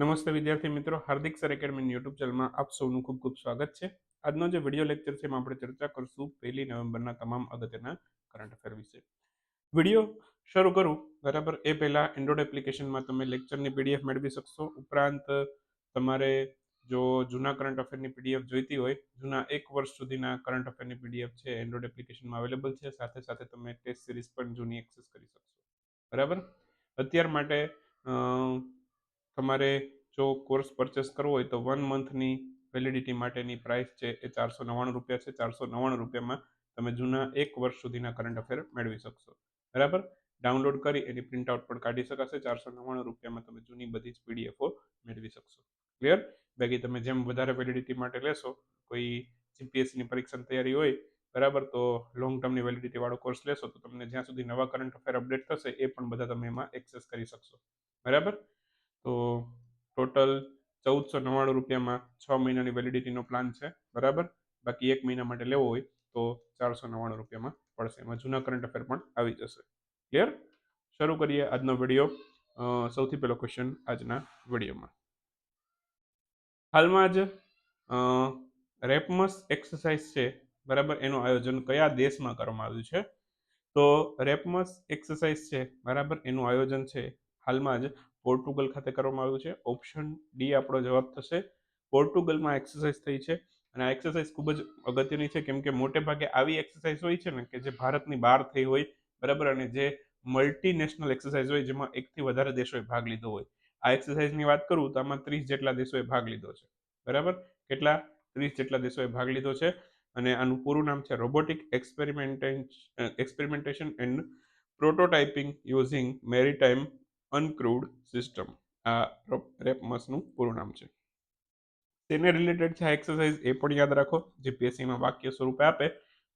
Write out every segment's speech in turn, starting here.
નમસ્તે વિદ્યાર્થી મિત્રો, હાર્દિક સર એકેડમી યુટ્યુબ ચેનલમાં આપ સૌનું ખૂબ ખૂબ સ્વાગત છે. આજનો જે વીડિયો લેક્ચર છે એમાં આપણે ચર્ચા કરશું પહેલી નવેમ્બરના તમામ અગત્યના કરંટ અફેર વિશે. વીડિયો શરૂ કરું. બરાબર, એ પહેલાં એન્ડ્રોઇડ એપ્લિકેશનમાં તમે લેક્ચરની પીડીએફ મેળવી શકશો. ઉપરાંત તમારે જો જૂના કરંટ અફેરની પીડીએફ જોઈતી હોય, જૂના એક વર્ષ સુધીના કરંટ અફેરની પીડીએફ છે એન્ડ્રોઇડ એપ્લિકેશનમાં અવેલેબલ છે. સાથે સાથે તમે ટેસ્ટ સિરીઝ પણ જૂની એક્સેસ કરી શકશો. બરાબર? અત્યાર માટે તમારે જો કોર્સ પરચેસ કરવો હોય તો વન મંથની વેલિડિટી માટેની પ્રાઇસ છે એ ચારસો નવ્વાણું રૂપિયા છે. ચારસો નવ્વાણું રૂપિયામાં તમે જૂના એક વર્ષ સુધીના કરંટ અફેર મેળવી શકશો. બરાબર? ડાઉનલોડ કરી એની પ્રિન્ટઆઉટ પણ કાઢી શકાશે. ચારસો નવ્વાણું રૂપિયામાં તમે જૂની બધી જ પીડીએફો મેળવી શકશો. ક્લિયર બાકી તમે જેમ વધારે વેલિડિટી માટે લેશો, કોઈ જીપીએસસીની પરીક્ષાની તૈયારી હોય, બરાબર, તો લોંગ ટર્મની વેલિડિટી વાળો કોર્સ લેશો, તો તમને જ્યાં સુધી નવા કરંટ અફેર અપડેટ થશે, એ પણ બધા તમે એમાં એક્સેસ કરી શકશો. બરાબર? તો ટોટલ ચૌદસો નવ્વાણું રૂપિયામાં છ મહિનાની વેલિડિટીનો પ્લાન છે, બરાબર? બાકી એક મહિના માટે લેવો હોય તો ચારસો નવ્વાણું રૂપિયામાં પડશે. એમાં જૂના કરંટ અફેર પણ આવી જશે. ક્લિયર શરૂ કરીએ આજનો વીડિયો સૌથી પહેલો ક્વેશ્ચન આજના વિડીયોમાં. હાલમાં જ રેપમસ એક્સરસાઇઝ છે, બરાબર? એનું આયોજન કયા દેશમાં કરવામાં આવ્યું છે? તો રેપમસ એક્સરસાઇઝ છે, બરાબર? એનું આયોજન છે, હાલમાં જ પોર્ટુગલ ખાતે કરવામાં આવ્યું છે. ઓપ્શન ડી આપણો જવાબ થશે પોર્ટુગલમાં એક્સરસાઇઝ થઈ છે અને આ એક્સરસાઇઝ ખૂબ જ અગત્યની છે, કેમ કે મોટે ભાગે આવી એક્સરસાઇઝ હોય છે ને કે જે ભારતની બહાર થઈ હોય, બરાબર? અને જે મલ્ટીનેશનલ એક્સરસાઇઝ હોય જેમાં એકથી વધારે દેશોએ ભાગ લીધો હોય. આ એક્સરસાઇઝની વાત કરું તો આમાં ત્રીસ જેટલા દેશોએ ભાગ લીધો છે, બરાબર? કેટલા? ત્રીસ જેટલા દેશોએ ભાગ લીધો છે અને આનું પૂરું નામ છે robotic experimentation and prototyping using maritime uncrewed system. આ રેપમસનું પૂરું નામ છે. તેને રિલેટેડ છે આ એક્સરસાઇઝ એ પણ યાદ રાખો જીપીએસસીમાં વાક્ય સ્વરૂપે આપે,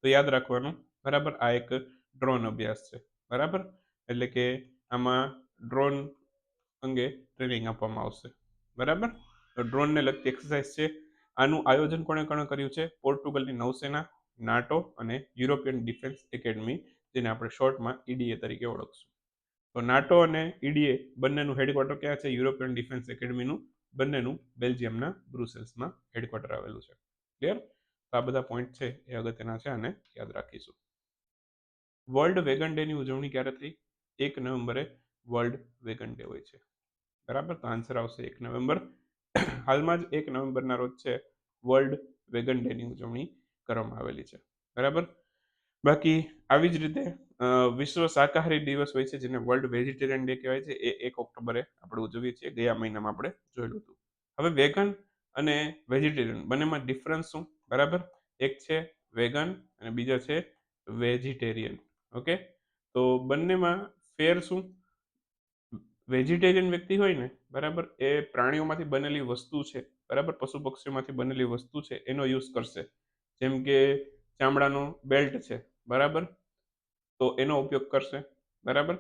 તો યાદ રાખવાનું, બરાબર? આ એક ડ્રોન અભ્યાસ છે, બરાબર? એટલે કે આમાં ડ્રોન અંગે ટ્રેનિંગ આપવામાં આવશે, બરાબર? તો ડ્રોનને લગતી એક્સરસાઇઝ છે. આનું આયોજન કોણે કોણે કર્યું છે? પોર્ટુગલની નૌસેના, નાટો અને યુરોપિયન ડિફેન્સ એકેડમી, જેને આપણે શોર્ટમાં ઈડીએ તરીકે ઓળખશું. તો નાટો અને ઈડીએ બંનેનું હેડક્વાર્ટર ક્યાં છે? યુરોપિયન ડિફેન્સ એકેડમીનું બંનેનું બેલ્જિયમના બ્રુસેલ્સમાં હેડક્વાર્ટર આવેલું છે. ક્લિયર તો આ બધા પોઈન્ટ છે, એ અગત્યના છે અને યાદ રાખીશું. વર્લ્ડ વેગન ડેની ઉજવણી ક્યારે થઈ? એક નવેમ્બરે વર્લ્ડ વેગન ડે હોય છે. બરાબર? તો આન્સર આવશે એક નવેમ્બર. હાલમાં જ એક નવેમ્બરના રોજ છે વર્લ્ડ વેગન ડેની ઉજવણી કરવામાં આવેલી છે. બરાબર? બાકી આવી જ રીતે વિશ્વ શાકાહારી દિવસ હોય છે, જેને વર્લ્ડ વેજીટેરિયન ડે કહેવાય છે, એ એક ઓક્ટોબરે આપણે ઉજવીએ છીએ, ગયા મહિનામાં આપણે જોયેલું હતું. હવે વેગન અને વેજીટેરિયન બંનેમાં ડિફરન્સ શું? બરાબર? એક છે વેગન અને બીજા છે વેજીટેરિયન ઓકે તો બંનેમાં ફેર શું? વેજીટેરિયન વ્યક્તિ હોય ને, બરાબર, એ પ્રાણીઓમાંથી બનેલી વસ્તુ છે, બરાબર પશુ પક્ષીઓમાંથી બનેલી વસ્તુ છે, એનો યુઝ કરશે. જેમ કે ચામડાનો બેલ્ટ છે, બરાબર? તો એનો ઉપયોગ કરશે, બરાબર?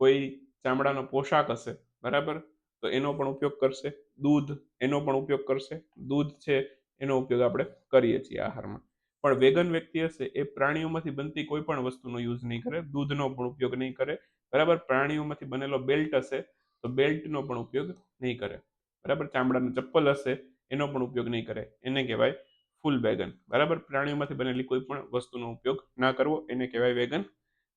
કોઈ ચામડાનો પોશાક હશે, બરાબર? તો એનો પણ ઉપયોગ કરશે, દૂધ એનો પણ ઉપયોગ કરશે, દૂધ છે એનો ઉપયોગ આપણે કરીએ છીએ આહારમાં. પણ વેગન વ્યક્તિ હશે એ પ્રાણીઓમાંથી બનતી કોઈ પણ વસ્તુનો યુઝ નહીં કરે, દૂધનો પણ ઉપયોગ નહીં કરે, બરાબર? પ્રાણીઓમાંથી બનેલો બેલ્ટ હશે તો બેલ્ટનો પણ ઉપયોગ નહીં કરે, બરાબર? ચામડાનું ચપ્પલ હશે એનો પણ ઉપયોગ નહીં કરે, એને કહેવાય ફૂલ વેગન બરાબર? પ્રાણીઓમાંથી બનેલી કોઈ પણ વસ્તુનો ઉપયોગ ના કરવો, એને કહેવાય વેગન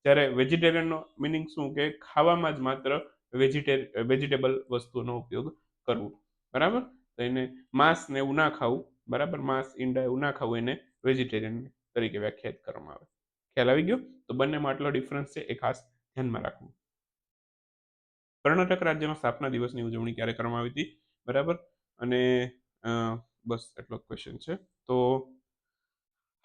જ્યારે વેજીટેરિયનનો મિનિંગ શું કે ખાવામાં જ માત્ર વેજીટે વેજીટેબલ વસ્તુનો ઉપયોગ કરવો. બરાબર? તો એને માંસ ને એવું ના ખાવું, બરાબર? માંસ, ઈંડા એવું ના ખાવું, એને વેજીટેરિયન તરીકે વ્યાખ્યાયિત કરવામાં આવે. ખ્યાલ આવી ગયો? તો બંનેમાં આટલો ડિફરન્સ છે, એ ખાસ ધ્યાનમાં રાખવું. કર્ણાટક રાજ્યનો સ્થાપના દિવસની ઉજવણી ક્યારે કરવામાં આવી હતી? બરાબર? અને બસ, એટલો ક્વેશ્ચન છે. તો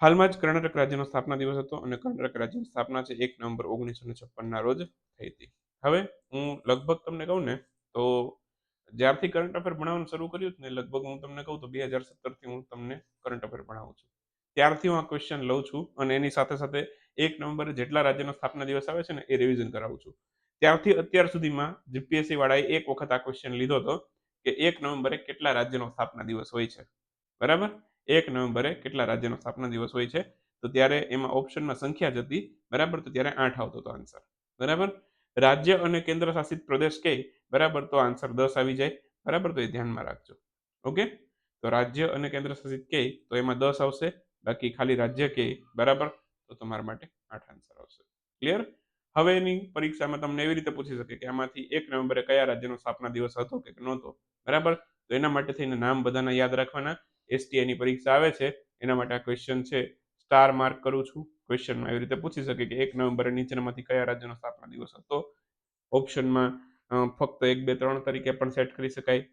હાલમાં જ કર્ણાટક રાજ્યનો સ્થાપના દિવસ હતો અને કર્ણાટક રાજ્યની સ્થાપના છે એક નવેમ્બર ઓગણીસો ને છપ્પનના રોજ થઈ હતી. હવે હું લગભગ તમને કહું ને, તો જ્યારથી કરંટ અફેર ભણાવવાનું શરૂ કર્યું ને, લગભગ હું તમને કહું તો બે હજાર સત્તરથી હું તમને કરંટ અફેર ભણાવું છું. ત્યારથી હું આ ક્વેશ્ચન લઉં છું અને એની સાથે સાથે એક નવેમ્બરે જેટલા રાજ્યનો સ્થાપના દિવસ આવે છે ને, એ રિવિઝન કરાવું છું. ત્યારથી અત્યાર સુધીમાં જીપીએસસી વાળાએ એક વખત આ ક્વેશ્ચન લીધો હતો કે એક નવેમ્બરે કેટલા રાજ્યનો સ્થાપના દિવસ હોય છે. બરાબર? એક નવેમ્બરે કેટલા રાજ્યનો સ્થાપના દિવસ હોય છે? તો ત્યારે એમાં ઓપ્શનમાં સંખ્યા જ હતી. બરાબર? તો ત્યારે આઠ આવતો હતો આન્સર બરાબર? રાજ્ય અને કેન્દ્ર શાસિત પ્રદેશ કે? બરાબર? તો આન્સર દસ આવી જાય. બરાબર? તો એ ધ્યાનમાં રાખજો. ઓકે? તો રાજ્ય અને કેન્દ્ર શાસિત કહે તો એમાં દસ આવશે. બાકી ખાલી રાજ્ય કહે બરાબર? તો તમારા માટે આઠ આન્સર આવશે. ક્લિયર હવે એની પરીક્ષામાં તમને એવી રીતે પૂછી શકે કે આમાંથી એક નવેમ્બરે કયા રાજ્યનો સ્થાપના દિવસ હતો કે નહોતો? બરાબર? તો એના માટે થઈને નામ બધાના યાદ રાખવાના. એસટીઆઈની પરીક્ષા આવે છે, એના માટે આ ક્વેશ્ચન છે સ્ટાર માર્ક કરું છું. ક્વેશ્ચનમાં એવી રીતે પૂછી શકે કે એક નવેમ્બરે નીચેનામાંથી કયા રાજ્યનો સ્થાપના દિવસ હતો? ઓપ્શનમાં ફક્ત એક, બે, ત્રણ તરીકે પણ સેટ કરી શકાય.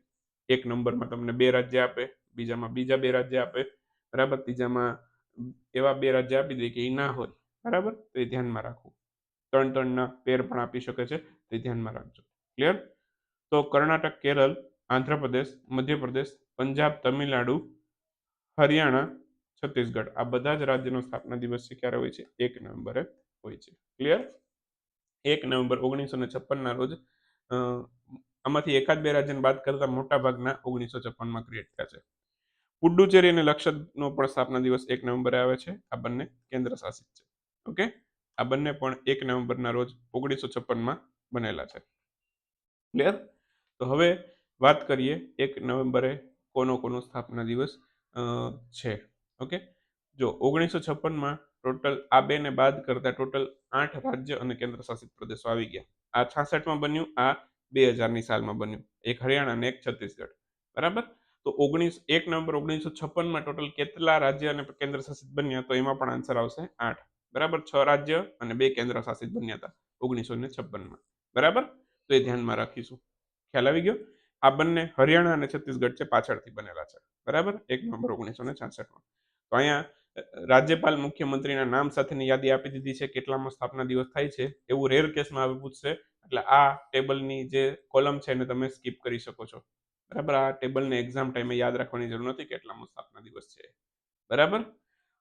એક નંબરમાં તમને બે રાજ્ય આપે, બીજામાં બીજા બે રાજ્ય આપે. બરાબર? ત્રીજામાં એવા બે રાજ્ય આપી દે કે એ ના હોય. બરાબર? તો એ ધ્યાનમાં રાખવું. ત્રણ, ત્રણના પેર પણ આપી શકે છે, તે ધ્યાનમાં રાખજો. ક્લિયર તો કર્ણાટક, કેરળ, આંધ્રપ્રદેશ, મધ્યપ્રદેશ, પંજાબ, તમિલનાડુ હરિયાણા, છત્તીસગઢ, આ બધા જ રાજ્યનો સ્થાપના દિવસ છે. ક્યારે હોય છે? એક નવેમ્બરે હોય છે. ક્લિયર એક નવેમ્બર ઓગણીસો ને છપ્પનના રોજ આમાંથી એકાદ બે રાજ્યને બાદ કરતા મોટા ભાગના ઓગણીસો છપ્પનમાં ક્રિએટ થયા છે. પુડ્ડુચેરી અને લક્ષદ્વીપનો પણ સ્થાપના દિવસ એક નવેમ્બરે આવે છે. આ બંને કેન્દ્ર શાસિત છે. ઓકે આ બંને પણ એક નવેમ્બરના રોજ ઓગણીસો છપ્પનમાં બનેલા છે. ક્લિયર તો હવે વાત કરીએ એક નવેમ્બરે કોનો કોનો સ્થાપના દિવસ છે. ઓકે? જો ઓગણીસો છપ્પનમાં ટોટલ આ બેને બાદ કરતા ટોટલ આઠ રાજ્ય અને કેન્દ્ર શાસિત પ્રદેશો આવી ગયા. આ છાસઠમાં બન્યું, આ બે હજારની સાલમાં બન્યું. એક હરિયાણા અને એક છત્તીસગઢ. બરાબર? તો ઓગણીસ, એક નવેમ્બર ઓગણીસો છપ્પનમાં ટોટલ કેટલા રાજ્ય અને કેન્દ્ર શાસિત બન્યા તો એમાં પણ આન્સર આવશે આઠ. બરાબર? છ રાજ્ય અને બે કેન્દ્ર શાસિત બન્યા હતા ઓગણીસો ને છપ્પનમાં. બરાબર? તો એ ધ્યાનમાં રાખીશું. ખ્યાલ આવી ગયો? આ બંને હરિયાણા અને છત્તીસગઢ છે, પાછળથી બનેલા છે. બરાબર? એક નવેમ્બર ઓગણીસો ને છાસઠમાં. તો અહીંયા રાજ્યપાલ મુખ્યમંત્રીના નામ સાથેની યાદી આપી દીધી છે. કેટલામાં સ્થાપના દિવસ થાય છે? એવું રેર કેસમાં આવી પૂછશે એટલે આ ટેબલની જે કોલમ છે એને તમે સ્કીપ કરી શકો છો. બરાબર? આ ટેબલને એક્ઝામ ટાઈમે યાદ રાખવાની જરૂર નથી કેટલામાં સ્થાપના દિવસ છે. બરાબર?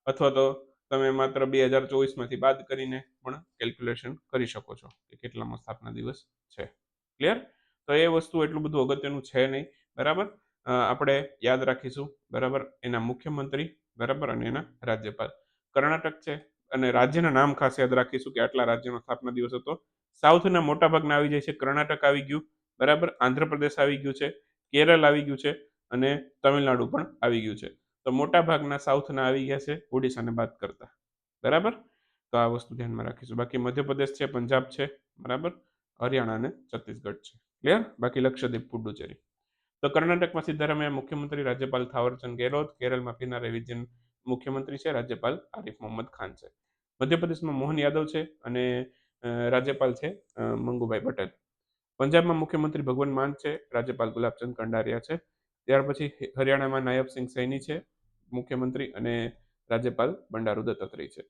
અથવા તો તમે માત્ર બે હજાર ચોવીસમાંથી બાદ કરીને પણ કેલ્ક્યુલેશન કરી શકો છો કે કેટલામાં સ્થાપના દિવસ છે. ક્લિયર તો એ વસ્તુ એટલું બધું અગત્યનું છે નહીં. બરાબર? આપણે યાદ રાખીશું. બરાબર? એના મુખ્યમંત્રી, બરાબર? અને એના રાજ્યપાલ. કર્ણાટક છે. અને રાજ્યના નામ ખાસ યાદ રાખીશું કે આટલા રાજ્યનો સ્થાપના દિવસ હતો સાઉથના મોટા ભાગના આવી જાય છે. કર્ણાટક આવી ગયું. બરાબર? આંધ્રપ્રદેશ આવી ગયું છે. કેરળ આવી ગયું છે. અને તમિલનાડુ પણ આવી ગયું છે. તો મોટા ભાગના સાઉથના આવી ગયા છે. ઓડિશાને બાદ કરતા. બરાબર? તો આ વસ્તુ ધ્યાનમાં રાખીશું. બાકી મધ્યપ્રદેશ છે, પંજાબ છે. બરાબર? હરિયાણા અને છત્તીસગઢ છે. ક્લિયર? બાકી લક્ષદ્વીપ, પુડુચેરી. તો કર્ણાટકમાં સિદ્ધારામૈયા મુખ્યમંત્રી રાજ્યપાલ થાવરચંદ ગેહલોત, કેરળમાં પિનારાઈ વિજયન મુખ્યમંત્રી છે રાજ્યપાલ આરિફ મોહમ્મદ ખાન છે. મધ્યપ્રદેશમાં મોહન યાદવ છે અને રાજ્યપાલ છે મંગુભાઈ પટેલ. પંજાબમાં મુખ્યમંત્રી ભગવંત માન છે, રાજ્યપાલ ગુલાબચંદ કંડારિયા છે. ત્યાર પછી હરિયાણામાં નાયબ સિંહ સૈની છે, મુખ્યમંત્રી અને રાજ્યપાલ બંડારુ દત્તાત્રેય છે.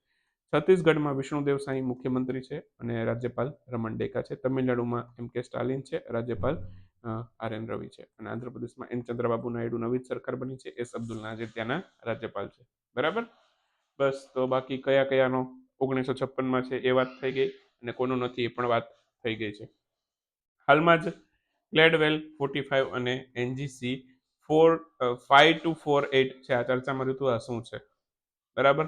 છત્તીસગઢમાં વિષ્ણુદેવ સાંઈ મુખ્યમંત્રી છે અને રાજ્યપાલ રમણ ડેકા છે. તમિલનાડુમાં એમ કે સ્ટાલિન છે, રાજ્યપાલ આર રવિ છે અને આંધ્રપ્રદેશમાં એન ચંદ્રબાબુ નાયડુ નવી સરકાર બની છે, એસ અબ્દુલ નાઝીર ત્યાંના રાજ્યપાલ છે. બરાબર? બસ, તો બાકી કયા કયાનો ઓગણીસો છપ્પનમાં છે એ વાત થઈ ગઈ અને કોનું નથી એ પણ વાત થઈ ગઈ છે. હાલમાં જ ગ્લેડવેલ ફોર્ટી ફાઇવ અને NGC four five two four eight છે. આ ચર્ચામાં રહ્યું આ શું છે? બરાબર?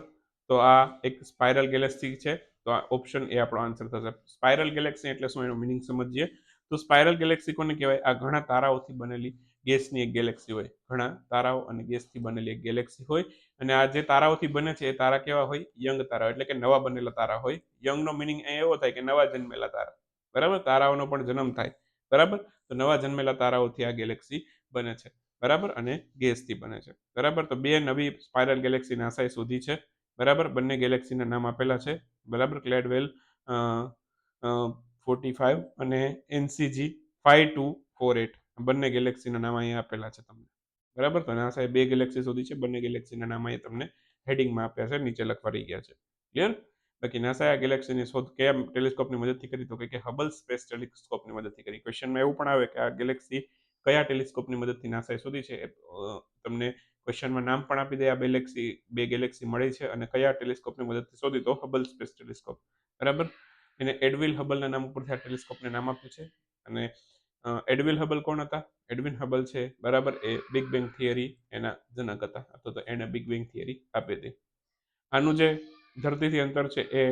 તો આ એક સ્પાઇરલ ગેલેક્સી છે. તો આ ઓપ્શન એ આપણો આન્સર થશે. સ્પાઇરલ ગેલેક્સી એટલે શું? એનો મિનિંગ સમજીએ. તો સ્પાયરલ ગેલેક્સી કોને કહેવાય? આ ઘણા તારાઓથી બનેલી ગેસની એક ગેલેક્સી હોય. ઘણા તારાઓ અને ગેસથી બનેલી એક ગેલેક્સી હોય. અને આ જે તારાઓથી બને છે, એ તારા કેવા હોય? યંગ તારા. એટલે કે નવા બનેલા તારા હોય. યંગનો મિનિંગ એવો થાય કે નવા જન્મેલા તારા. બરાબર? તારાઓનો પણ જન્મ થાય. બરાબર? તો નવા જન્મેલા તારાઓથી આ ગેલેક્સી બને છે. બરાબર? અને ગેસથી બને છે. બરાબર? તો બે નવી સ્પાયરલ ગેલેક્સી નાસાએ શોધી છે. બરાબર? બંને ગેલેક્સીના નામ આપેલા છે. બરાબર? ક્લેડવેલ ફોર્ટી ફાઇવ અને NCG five two four eight બંને ગેલેક્સીના નામ અહીંયા આપેલા છે તમને. બરાબર? તો નાસાએ બે ગેલેક્સી શોધી છે, બંને ગેલેક્સીના નામ અહીંયા તમને હેડિંગમાં આપ્યા છે, નીચે લખવા રહી ગયા છે. ક્લિયર બાકી નાસાએ આ ગેલેક્સીની શોધ કયા ટેલિસ્કોપની મદદથી કરી? તો કે હબલ સ્પેસ ટેલિસ્કોપની મદદથી કરી. ક્વેશ્ચનમાં એવું પણ આવે કે આ ગેલેક્સી કયા ટેલિસ્કોપની મદદથી નાસાએ શોધી છે? તમને ક્વેશ્ચનમાં નામ પણ આપી દે, આ ગેલેક્સી બે ગેલેક્સી મળી છે અને કયા ટેલિસ્કોપની મદદથી શોધી? તો હબલ સ્પેસ ટેલિસ્કોપ બરાબર? એને એડવિલ હબલના નામ ઉપરથી આ ટેલિસ્કોપને નામ આપ્યું છે. અને એડવિલ હબલ કોણ હતા? એડવિન હબલ છે, બરાબર, એ બિગ બેંગ થિયરી એના જનક હતા. અથવા તો એને બિગ બેંગ થિયરી આપી હતી. આનું જે ધરતીથી અંતર છે એ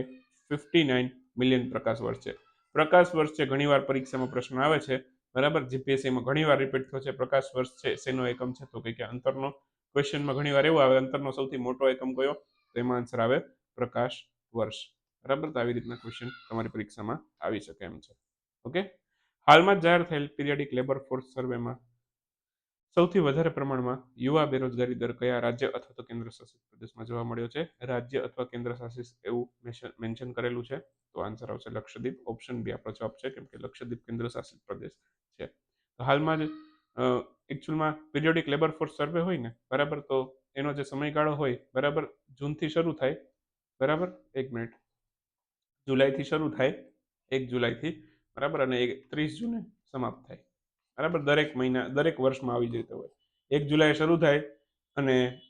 ફિફ્ટી નાઇન મિલિયન પ્રકાશ વર્ષ છે. પ્રકાશ વર્ષ છે ઘણીવાર પરીક્ષામાં પ્રશ્ન આવે છે, બરાબર જીપીએસસીમાં ઘણી વાર રિપીટ થયો છે, પ્રકાશ વર્ષ છે, શેનો એકમ છે? તો કે અંતરનો ક્વેશ્ચનમાં ઘણી વાર એવું આવે, અંતરનો સૌથી મોટો એકમ કયો? તો એમાં આન્સર આવે, પ્રકાશ વર્ષ. બરાબર? તો આવી રીતના ક્વેશ્ચન તમારી પરીક્ષામાં આવી શકે એમ છે. ઓકે? હાલમાં જાહેર થયેલ પીરિયડિક લેબર ફોર્સ સર્વેમાં સૌથી વધારે પ્રમાણમાં યુવા બેરોજગારી દર કયા રાજ્ય અથવા તો કેન્દ્ર શાસિત પ્રદેશમાં જોવા મળ્યો છે? રાજ્ય અથવા કેન્દ્ર શાસિત એવું મેન્શન કરેલું છે? તો આન્સર આવશે લક્ષદ્વીપ. ઓપ્શન બી આપણો જવાબ છે, કેમ કે લક્ષદ્વીપ કેન્દ્ર શાસિત પ્રદેશ છે. તો હાલમાં જ એકચ્યુઅલમાં પીરિયોડિક લેબર ફોર્સ સર્વે હોય ને, બરાબર? તો એનો જે સમયગાળો હોય, બરાબર? જૂનથી શરૂ થાય. બરાબર? એક મિનિટ જુલાઈથી શરૂ થાય, એક જુલાઈથી, બરાબર? અને એક ત્રીસ જૂને સમાપ્ત થાય. બરાબર? દરેક મહિના, દરેક વર્ષમાં આવી જતો હોય. એક જુલાઈ શરૂ થાય અને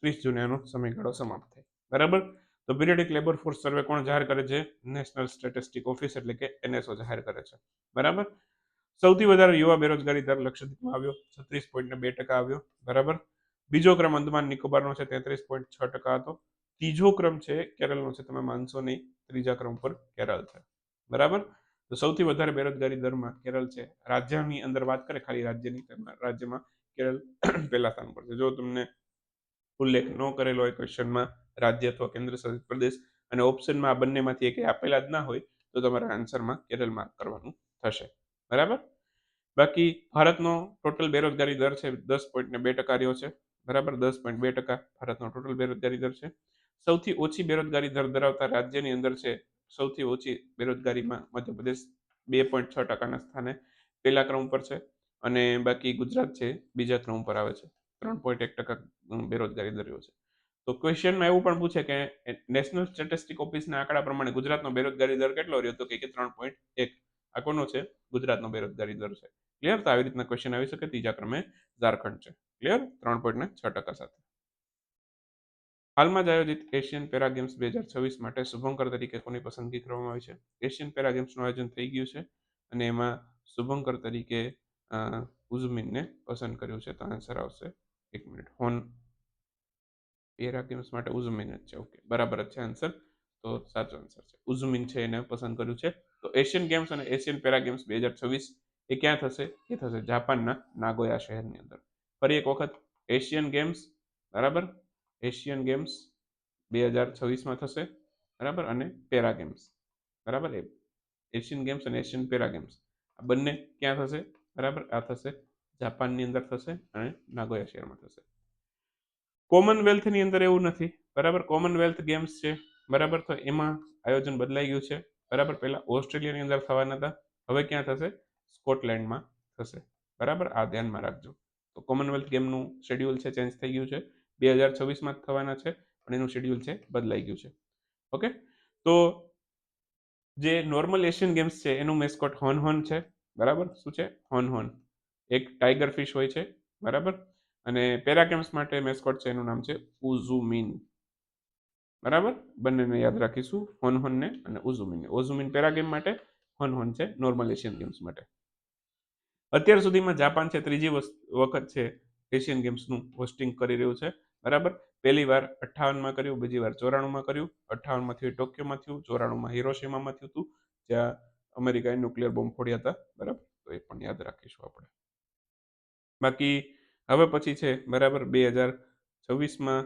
ત્રીસ જૂને એનો સમયગાળો સમાપ્ત થાય. બરાબર? તો પીરિયડિક લેબર ફોર્સ સર્વે કોણ જાહેર કરે છે? નેશનલ સ્ટેટિસ્ટિક ઓફિસ એટલે કે એનએસઓ જાહેર કરે છે. બરાબર? સૌથી વધારે યુવા બેરોજગારી દર લક્ષદ્વીપમાં આવ્યો, છત્રીસ પોઈન્ટ બે ટકા આવ્યો. બરાબર? બીજો ક્રમ અંદમાન નિકોબારનો છે, તેત્રીસ પોઈન્ટ છ ટકા હતો. ત્રીજો ક્રમ છે, કેરળનો છે, તમે માનશો નહીં, ત્રીજા ક્રમ પર કેરળ છે. બરાબર? તો સૌથી વધારે બેરોજગારી દરમાં કેરળ છે. રાજ્યની અંદર વાત કરે, ખાલી રાજ્યની રાજ્યમાં કેરળ પહેલા સ્થાન પર છે. જો તમને ઉલ્લેખ ન કરેલો હોય ક્વેશ્ચનમાં રાજ્ય અથવા કેન્દ્ર શાસિત પ્રદેશ અને ઓપ્શનમાં આ બંનેમાંથી એક આપેલા જ ના હોય, તો તમારા આન્સરમાં કેરળ માર્ક કરવાનું થશે. બરાબર? બાકી ભારતનો ટોટલ બેરોજગારી દર છે દસ પોઈન્ટ બે ટકા રહ્યો છે. બરાબર? દસ પોઈન્ટ બે ટકા ભારતનો ટોટલ બેરોજગારી દર છે. સૌથી ઓછી બેરોજગારી દર ધરાવતા રાજ્યની અંદર છે, સૌથી ઓછી બેરોજગારીમાં મધ્યપ્રદેશ બે પોઈન્ટ છ ટકાના સ્થાને પહેલા ક્રમ પર છે અને બાકી ગુજરાત છે બીજા ક્રમ પર આવે છે, ત્રણ પોઈન્ટ એક ટકા બેરોજગારી દર છે. તો ક્વેશ્ચનમાં એવું પણ પૂછે કે નેશનલ સ્ટેટિસ્ટિક ઓફિસના આંકડા પ્રમાણે ગુજરાતનો બેરોજગારી દર કેટલો રહ્યો? તો કે ત્રણ પોઈન્ટ એક. આ કોનો છે? ગુજરાતનો બેરોજગારી દર છે. ક્લિયર? તો આવી રીતના ક્વેશ્ચન આવી શકે, ત્રીજા ક્રમે ઝારખંડ છે. ક્લિયર? ત્રણ પોઈન્ટ ને છ ટકા સાથે. હાલમાં જ આયોજિત એશિયન પેરા ગેમ્સ બે હજાર છવ્વીસ માટે શુભંકર તરીકે કોની પસંદગી કરવામાં આવી છે? એશિયન પેરા ગેમ્સનું આયોજન થઈ ગયું છે અને એમાં શુભંકર તરીકે ઉઝમિનને પસંદ કર્યું છે. તો આન્સર આવશે. એક મિનિટ. હોન પેરા ગેમ્સ માટે ઉઝમિન જ છે. ઓકે. બરાબર જ છે આન્સર તો સાચો આન્સર છે. ઉઝમિન છે એને પસંદ કર્યું છે. તો એશિયન ગેમ્સ અને એશિયન પેરા ગેમ્સ બે હજાર છવ્વીસ એ ક્યાં થશે? એ થશે જાપાનના નાગોયા શહેરની અંદર. ફરી એક વખત એશિયન ગેમ્સ. બરાબર? એશિયન ગેમ્સ બે હજાર છવ્વીસમાં થશે, બરાબર? અને પેરા ગેમ્સ, બરાબર? એ એશિયન ગેમ્સ અને એશિયન પેરા ગેમ્સ. આ બંને ક્યાં થશે? બરાબર? આ થશે જાપાનની અંદર થશે અને નાગોયા શહેરમાં થશે. કોમનવેલ્થની અંદર એવું નથી, બરાબર? કોમનવેલ્થ ગેમ્સ છે, બરાબર? તો એમાં આયોજન બદલાઈ ગયું છે, બરાબર? પહેલાં ઓસ્ટ્રેલિયાની અંદર થવાના હતા, હવે ક્યાં થશે? સ્કોટલેન્ડમાં થશે, બરાબર? આ ધ્યાનમાં રાખજો. તો કોમનવેલ્થ ગેમનું શેડ્યુલ છે ચેન્જ થઈ ગયું છે. બે હજાર છવ્વીસમાં જ થવાના છે, પણ એનું શેડ્યુલ છે, બદલાઈ ગયું છે. ઓકે? તો જે નોર્મલ એશિયન ગેમ્સ છે, એનું મેસ્કોટ હોન હોન છે, બરાબર? શું છે? હોન હોન. એક ટાઈગર ફિશ હોય છે, બરાબર? અને પેરા ગેમ્સ માટે મેસ્કોટ છે, એનું નામ છે ઉઝુમિન બરાબર? બંનેને યાદ રાખીશું, હોન હોનને અને ઉઝુમિનને ઓઝુમિન પેરા ગેમ માટે, હોન હોન છે નોર્મલ એશિયન ગેમ્સ માટે. અત્યાર સુધીમાં જાપાન છે, ત્રીજી વખત છે એશિયન ગેમ્સનું હોસ્ટિંગ કરી રહ્યું છે. બરાબર? પહેલી વાર અઠ્ઠાવનમાં કર્યું, બીજી વાર ચોરાણુંમાં કર્યું, અઠ્ઠાવનમાં થયું, ટોક્યોમાં થયું, ચોરાણુંમાં હિરોશીમામાં થયું હતું જ્યાં અમેરિકાએ ન્યુક્લિયર બોમ્બ ફોડ્યા હતા, બરાબર? તો એ પણ યાદ રાખીશું આપણે. બાકી હવે પછી છે, બરાબર, બે હજાર છવ્વીસમાં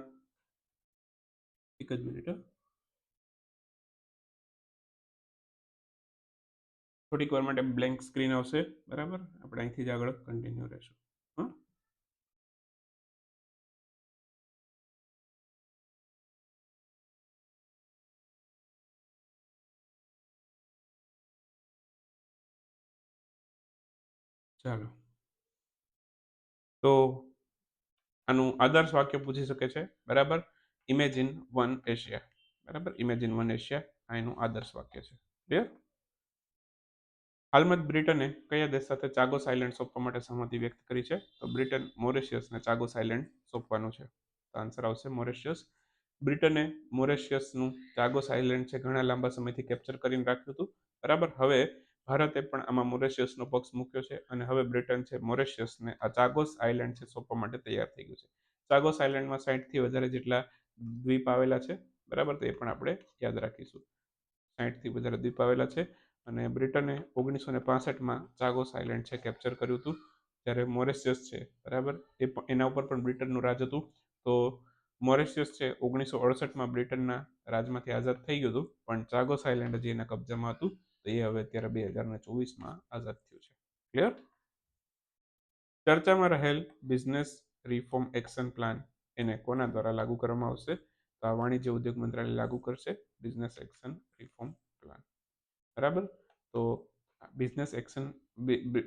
એક જ મિનિટ થોડીક વાર માટે બ્લેન્ક સ્ક્રીન આવશે, બરાબર? આપણે અહીંથી જ આગળ કન્ટિન્યુ રહેશું, હા. ચાલો. તો આનું આદર્શ વાક્ય પૂછી શકે છે, બરાબર? ઇમેજિન વન એશિયા બરાબર? ઇમેજિન વન એશિયા આ એનું આદર્શ વાક્ય છે. ક્લિયર હાલમાં જ બ્રિટને કયા દેશ સાથે ચાગોસ આઇલેન્ડ સોંપવા માટે સહમતિ વ્યક્ત કરી છે? તો બ્રિટન મોરેશિયસને ચાગોસ આઇલેન્ડ સોંપવાનું છે. તો આન્સર આવશે મોરેશિયસ. બ્રિટને મોરેશિયસનું ચાગોસ આઇલેન્ડ છે, ઘણા લાંબા સમયથી કેપ્ચર કરીને રાખ્યું હતું. બરાબર? હવે ભારતે પણ આમાં મોરેશિયસનો પક્ષ મૂક્યો છે અને હવે બ્રિટન છે મોરેશિયસને આ ચાગોસ આઇલેન્ડ છે સોંપવા માટે તૈયાર થઈ ગયું છે. ચાગોસ આઇલેન્ડમાં સાઠથી વધારે જેટલા દ્વીપ આવેલા છે, બરાબર? તો એ પણ આપણે યાદ રાખીશું. સાઠથી વધારે દ્વીપ આવેલા છે અને બ્રિટને ઓગણીસો ને પાસઠમાં ચાગોસ આઇલેન્ડ છે કેપ્ચર કર્યું હતું, જ્યારે મોરેશિયસ છે, બરાબર? એ એના ઉપર પણ બ્રિટનનું રાજ હતું. તો મોરેશિયસ છે ઓગણીસો અડસઠમાં બ્રિટનના રાજમાંથી આઝાદ થઈ ગયું હતું, પણ ચાગોસ આઇલેન્ડ હજી એના કબજામાં હતું. તો એ હવે અત્યારે બે હજાર ને ચોવીસમાં આઝાદ થયું છે. ક્લિયર ચર્ચામાં રહેલ બિઝનેસ રિફોર્મ એક્શન પ્લાન એને કોના દ્વારા લાગુ કરવામાં આવશે? તો આ વાણિજ્ય ઉદ્યોગ મંત્રાલય લાગુ કરશે બિઝનેસ એક્શન રિફોર્મ પ્લાન. બરાબર? તો business action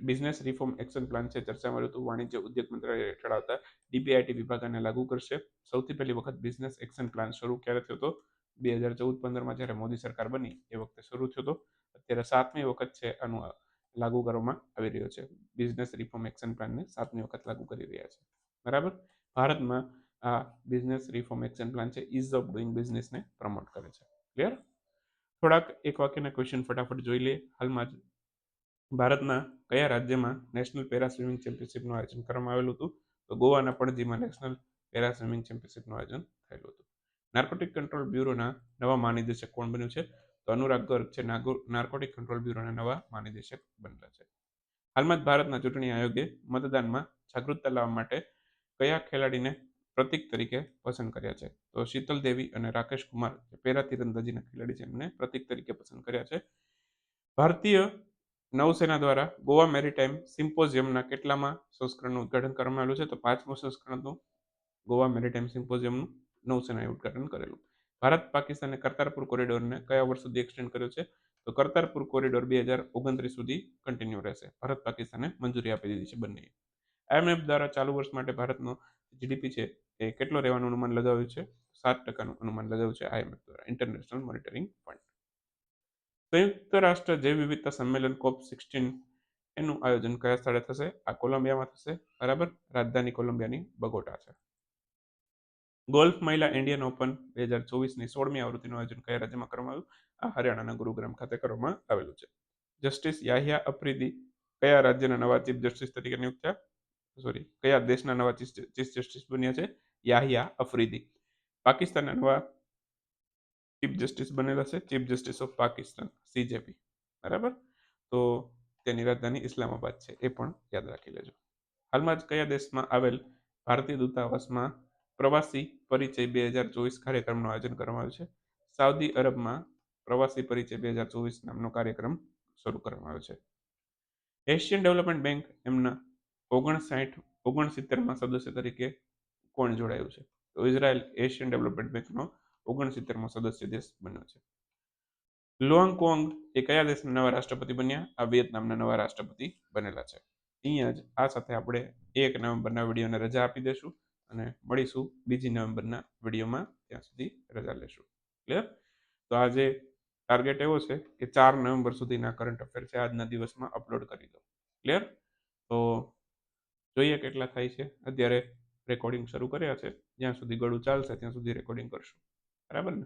business reform action plan છે ચર્ચામાં રહ્યું હતું વાણિજ્ય ઉદ્યોગ મંત્રાલય હેઠળ આવતા ડીપીઆઈટી વિભાગ આને લાગુ કરશે. સૌથી પહેલી વખત બિઝનેસ એક્શન પ્લાન શરૂ ક્યારે થયો હતો બે હજાર ચૌદ પંદરમાં જ્યારે મોદી સરકાર બની, એ વખતે શરૂ થયો હતો. અત્યારે સાતમી વખત છે આનું લાગુ કરવામાં આવી રહ્યો છે. બિઝનેસ રિફોર્મ એક્શન પ્લાનને સાતમી વખત લાગુ કરી રહ્યા છે. બરાબર? ભારતમાં આ બિઝનેસ રિફોર્મ એક્શન પ્લાન છે ઇઝ ઓફ ડુઈંગ બિઝનેસને પ્રમોટ કરે છે. ક્લિયર? થોડાક એક વાક્યના ક્વેશ્ચન ફટાફટ જોઈ લઈએ. હાલમાં જ ભારતના કયા રાજ્યમાં નેશનલ પેરા સ્વિમિંગ ચેમ્પિયનશિપનું આયોજન કરવામાં આવેલું હતું? તો ગોવાના પણજીમાં નેશનલ પેરા સ્વિમિંગ ચેમ્પિયનશિપનું આયોજન થયેલું હતું. નાર્કોટિક કંટ્રોલ બ્યુરોના નવા મહાનિદેશક કોણ બન્યું છે? તો અનુરાગ ગર્ગ છે નાર્કોટિક કંટ્રોલ બ્યુરોના નવા મહાનિદેશક બનેલા છે. હાલમાં જ ભારતના ચૂંટણી આયોગે મતદાનમાં જાગૃતતા લાવવા માટે કયા ખેલાડીને પ્રતિક તરીકે પસંદ કર્યા છે? તો શીતલ દેવી અને રાકેશ કુમાર પેરા તીરંદાજીના ખેલાડી છે, એમને પ્રતિક તરીકે પસંદ કર્યા છે. ભારતીય નૌસેના દ્વારા ગોવા મેરીટાઈમ સિમ્પોઝિયમના કેટલામાં સંસ્કરણનું ઉદઘાટન કરવામાં આવેલું છે? તો પાંચમું સંસ્કરણનું ગોવા મેરીટાઈમ સિમ્પોઝિયમનું નૌસેનાએ ઉદઘાટન કરેલું. ભારત પાકિસ્તાને કરતારપુર કોરિડોરને કયા વર્ષ સુધી એક્સટેન્ડ કર્યો છે? તો કરતારપુર કોરિડોર બે હજાર ઓગણત્રીસ સુધી કન્ટિન્યુ રહેશે. ભારત પાકિસ્તાને મંજૂરી આપી દીધી છે બંને આઈએમએફ દ્વારા ચાલુ વર્ષ માટે ભારતનો જીડીપી છે એ કેટલો રહેવાનું અનુમાન લગાવ્યું છે? સાત ટકાનું અનુમાન લગાવ્યું છે આઈએમએફ દ્વારા ઇન્ટરનેશનલ મોનિટરિંગ ફંડ સંયુક્ત રાષ્ટ્ર જૈવ વિવિધતા સંમેલન કોપ સિક્સટીન એનું આયોજન કયા સ્થળે થશે? આ કોલંબિયામાં થશે. બરાબર? રાજધાની કોલંબિયાની બગોટા છે. ગોલ્ફ મહિલા ઇન્ડિયન ઓપન બે હજાર ચોવીસની સોળમી આવૃત્તિનું આયોજન કયા રાજ્યમાં કરવામાં આવ્યું? આ હરિયાણાના ગુરુગ્રામ ખાતે કરવામાં આવેલું છે. જસ્ટિસ યાહિયા અફ્રીદી, કયા રાજ્યના નવા ચીફ જસ્ટિસ તરીકે નિયુક્ત થયા? સોરી કયા દેશના નવા ચીફ જસ્ટિસ બન્યા છે? યાહિયા અફ્રીદી. પાકિસ્તાનના નવા ચીફ જસ્ટિસ બનેલા છે. Chief justice of Pakistan, CJP. બરાબર? તો તેની રાજધાની ઇસ્લામાબાદ છે. એ પણ યાદ રાખી લેજો. હાલમાં જ કયા દેશમાં આવેલ ભારતીય દૂતાવાસમાં પ્રવાસી પરિચય બે હજાર ચોવીસ કાર્યક્રમનું આયોજન કરવામાં આવ્યું છે. સાઉદી અરબમાં પ્રવાસી પરિચય બે હજાર ચોવીસ નામનો કાર્યક્રમ શરૂ કરવામાં આવ્યો છે. એશિયન ડેવલપમેન્ટ બેંક એમના ઓગણસાઠ, ઓગણસિત્તેરમાં સદસ્ય તરીકે કોણ જોડાયું છે? તો ઇઝરાયલ એશિયન ડેવલપમેન્ટ બેંકનો ઓગણસિત્તેરમાં સદસ્ય દેશ બન્યો છે. લોંગ કોંગ એ કયા દેશના નવા રાષ્ટ્રપતિ બન્યા? આ વિયેતનામના નવા રાષ્ટ્રપતિ બનેલા છે. અહીંયા જ આ સાથે આપણે એક નવેમ્બરના વિડીયોને રજા આપી દઈશું. અને મળીશું બીજી નવેમ્બરના વિડીયોમાં. ત્યાં સુધી રજા લેશું. ક્લિયર તો આજે ટાર્ગેટ એવો છે કે ચાર નવેમ્બર સુધીના કરંટ અફેર છે. આજના દિવસમાં અપલોડ કરી દો. ક્લિયર તો જોઈએ કેટલા થાય છે. અત્યારે રેકોર્ડિંગ શરૂ કર્યા છે. જ્યાં સુધી ગળું ચાલશે ત્યાં સુધી રેકોર્ડિંગ કરશું. બરાબર ને?